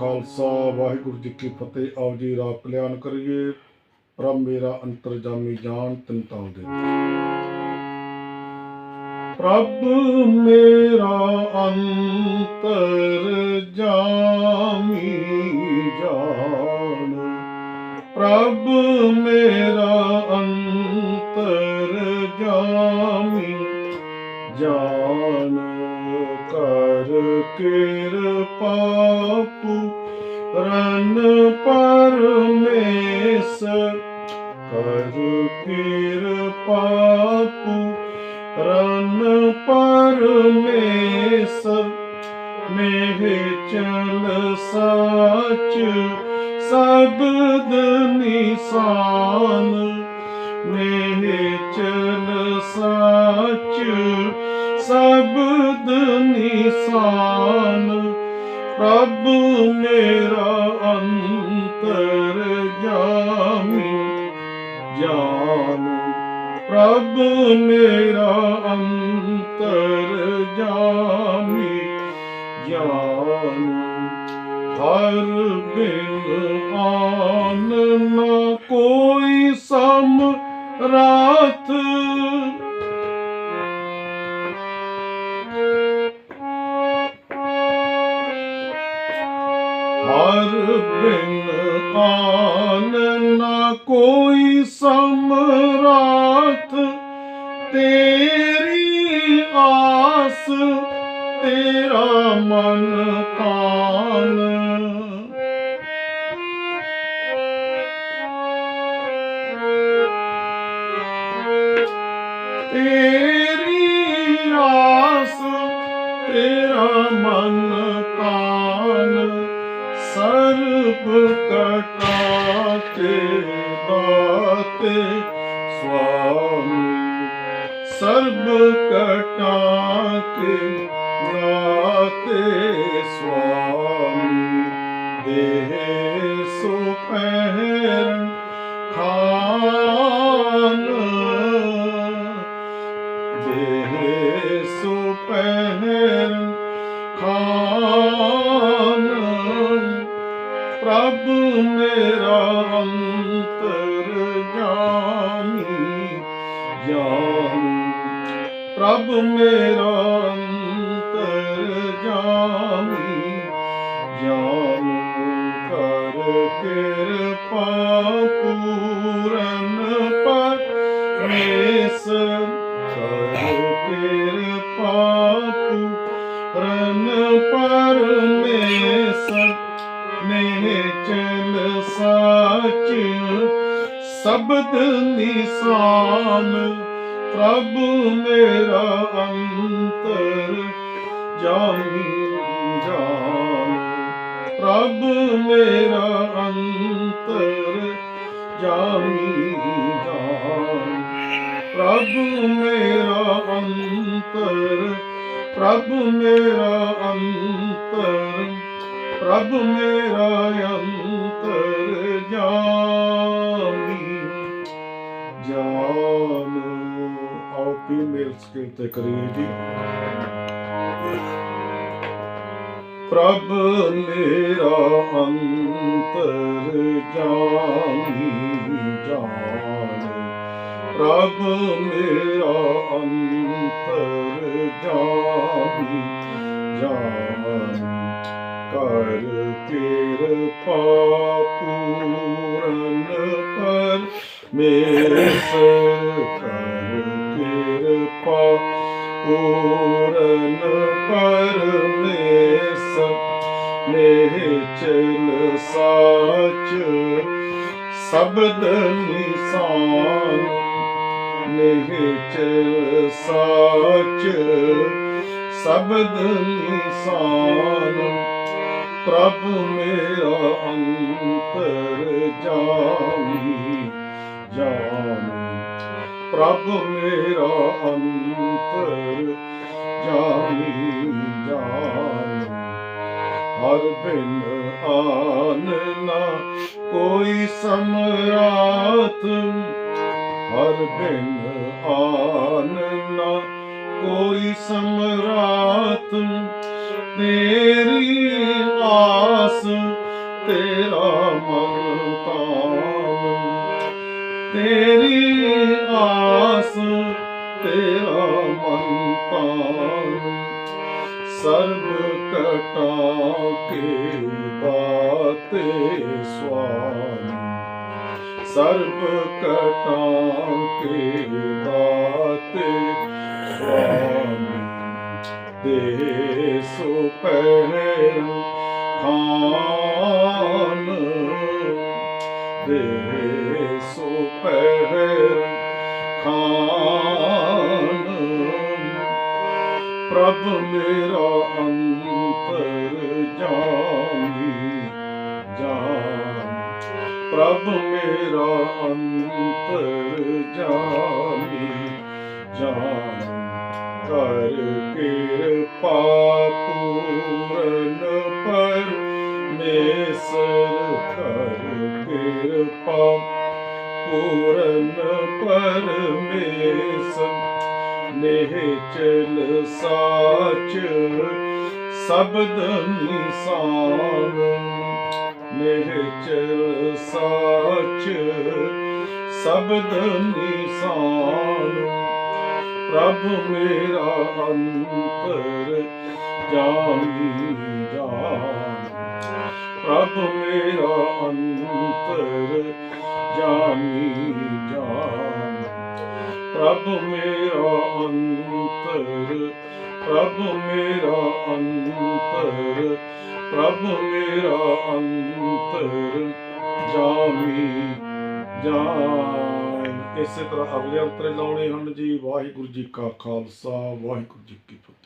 ਖਾਲਸਾ, ਵਾਹਿਗੁਰੂ ਜੀ ਕੀ ਫਤਿਹ। ਆਓ ਜੀ ਰਾਤ ਕਲਿਆਣ ਕਰੀਏ। ਪ੍ਰਭ, ਮੇਰਾ ਅੰਤਰਜਾਮੀ ਜਾਨ ਤਿੰਤਾਂ ਦੇ। ਪ੍ਰਭ, ਮੇਰਾ ਅੰਤਰ ਜਾਮੀ ਜਾਨ। ਪ੍ਰਭ, ਮੇਰਾ ਅੰਤਰ ਜਾਮੀ ਕਰ ਕਿਰਪਾ ਰਨ ਪਰਮੇਸ਼ਰ। ਕਰ ਕਿਰਪਾ ਰਨ ਪਰਮੇਸ਼ਰ। ਮੇਹ ਚਲ ਸਾਚ ਸਬਦ ਨਿਸ਼ਾਨ। ਮੇਹ ਚਲ ਸਾਚ ਸਬਦ ਨਿਸ਼ਾਨ ਪ੍ਰਭ ਮੇਰਾ ਅੰਤਰ ਜਾਮੀ, ਜਾਨ। ਪ੍ਰਭ ਮੇਰਾ ਅੰਤਰ ਜਾਮੀ, ਜਾਨ। ਹਰ ਬਿਨ ਆਨ ਨਾ ਕੋਈ ਸਮ ਰਾਤ ਬਿਨ ਆਨ ਨਾ ਕੋਈ ਸਮਰਾਤ ਤੇਰੀ ਆਸ, ਤੇਰਾ ਮਨ ਕਾਨ ਤੇਰੀ ਆਸ, ਤੇਰਾ ਮਨ ਕਾਨ ਸਰਬ ਕਟਾ ਕੇ ਦਾਤੇ ਸੁਆਮੀ, ਸਰਬ ਕਟਾ ਕੇ ਦਾਤੇ ਸੁਆਮੀ, ਦੇਹ ਸੋ ਪਹਿਰਨ ਖਾਨ। ਦੇਹ ਸੋ ਪਹਿਰਨ ਖਾਨ। ਪ੍ਰਭ ਮੇਰਾ ਅੰਤਰ ਜਾਮੀ ਜਾਨ ਪ੍ਰਭ ਮੇਰਾ ਅੰਤਰ ਜਾਮੀ ਜਾਨ ਕਰ ਕਿਰਪਾ ਪੂਰਨ ਪਰਮੇਸ਼ਰ ਕਰ ਕਿਰਪਾ ਪੂਰਨ ਪਰਮੇਸ਼ਰ ਨੇ ਚਲ ਸਾਚ, ਸ਼ਬਦ ਨਿਸ਼ਾਨ, ਪ੍ਰਭ ਮੇਰਾ ਅੰਤਰ ਜਾਮੀ ਜਾਨ ਪ੍ਰਭ ਮੇਰਾ ਅੰਤਰ ਜਾਮੀ ਜਾਨ ਪ੍ਰਭ ਮੇਰਾ ਅੰਤਰ, ਪ੍ਰਭ ਮੇਰਾ ਅੰਤਰ ਪ੍ਰਭ ਮੇਰਾ ਅੰਤਰ ਜਾਮੀ ਜਾਨ ਆਓ ਪੀ ਮੇਲ ਸਕੇਲ ਤੇ ਕਰੀਏ ਜੀ। ਪ੍ਰਭ ਮੇਰਾ ਅੰਤਰ ਜਾਮੀ ਜਾਨ। ਪ੍ਰਭ ਮੇਰਾ ਅੰਤਰ ਜਾਮੀ ਜਾਨ। ਕਰ ਕਿਰਪਾ ਪੂਰਨ ਪਰ ਮੇਰ ਕਰ ਕਿਰਪਾ ਪੂਰਨ ਪਰਮੇਸ਼ਰ ਮੇਹ ਚਲ ਸਾਚ ਸ਼ਬਦ ਨਿਸ਼ਾਨ ਮੇਹ ਚਲ ਸਾਚ ਸ਼ਬਦ ਨਿਸ਼ਾਨ ਪ੍ਰਭ ਮੇਰਾ ਅੰਤਰ ਜਾਮੀ ਜਾਨ ਪ੍ਰਭ ਮੇਰਾ ਅੰਤਰ ਜਾਮੀ ਜਾਨ ਹਰ ਬਿਨ ਆਨ ਨਾ ਕੋਈ ਸਮਰਾਤ, ਹਰ ਬਿਨ ਆਨ ਨਾ ਕੋਈ ਸਮਰਾਤ। ਤੇਰੀ ਆਸ, ਤੇਰਾ ਮਨ ਤਾਨ ਤੇਰੀ ਆਸ, ਤੇਰਾ ਮਨ ਤਾਨ ਸਰਬ ਕਟਾ ਕੇ ਬਾਤੇ ਸਵਾਮੀ। ਸਰਬ ਕਟਾ ਕੇ ਬਾਤੇ ਸਵਾਮੀ। ਦੇ ਸੋ ਪਹਿਰ ਖਾਨ ਦੇ ਸੋ ਖਾਨ। ਪ੍ਰਭ ਮੇਰਾ ਅੰਤਰ ਜਾਮੀ ਜਾਨ ਪ੍ਰਭ ਮੇਰਾ ਅੰਤਰ ਜਾਮੀ ਜਾਨ ਕਰ ਪੂਰਨ ਪਰਮੇਸ਼ਰ ਕਰ ਕਿਰਪਾ। ਪੂਰਨ ਪਰਮੇਸ਼ਰ ਨਿਹਚਲ ਸਾਚ ਸ਼ਬਦ ਨਿਸਾਨ। ਨਿਹਚਲ ਸਾਚ ਸ਼ਬਦ ਨਿਸਾਨ। ਪ੍ਰਭ ਮੇਰਾ ਅੰਤਰ ਜਾਮੀ ਜਾਨ ਪ੍ਰਭ ਮੇਰਾ ਅੰਤਰ ਜਾਮੀ ਜਾਨ ਪ੍ਰਭ ਮੇਰਾ ਅੰਤਰ, ਪ੍ਰਭ ਮੇਰਾ ਅੰਤਰ, ਪ੍ਰਭ ਮੇਰਾ ਅੰਤਰ ਜਾਮੀ ਜਾਨ ਇਸੇ ਤਰ੍ਹਾਂ ਅਗਲੇ ਅੰਤਰੇ ਲਾਉਣੇ ਹਨ ਜੀ। ਵਾਹਿਗੁਰੂ ਜੀ ਕਾ ਖਾਲਸਾ, ਵਾਹਿਗੁਰੂ ਜੀ ਕੀ ਫਤਿਹ।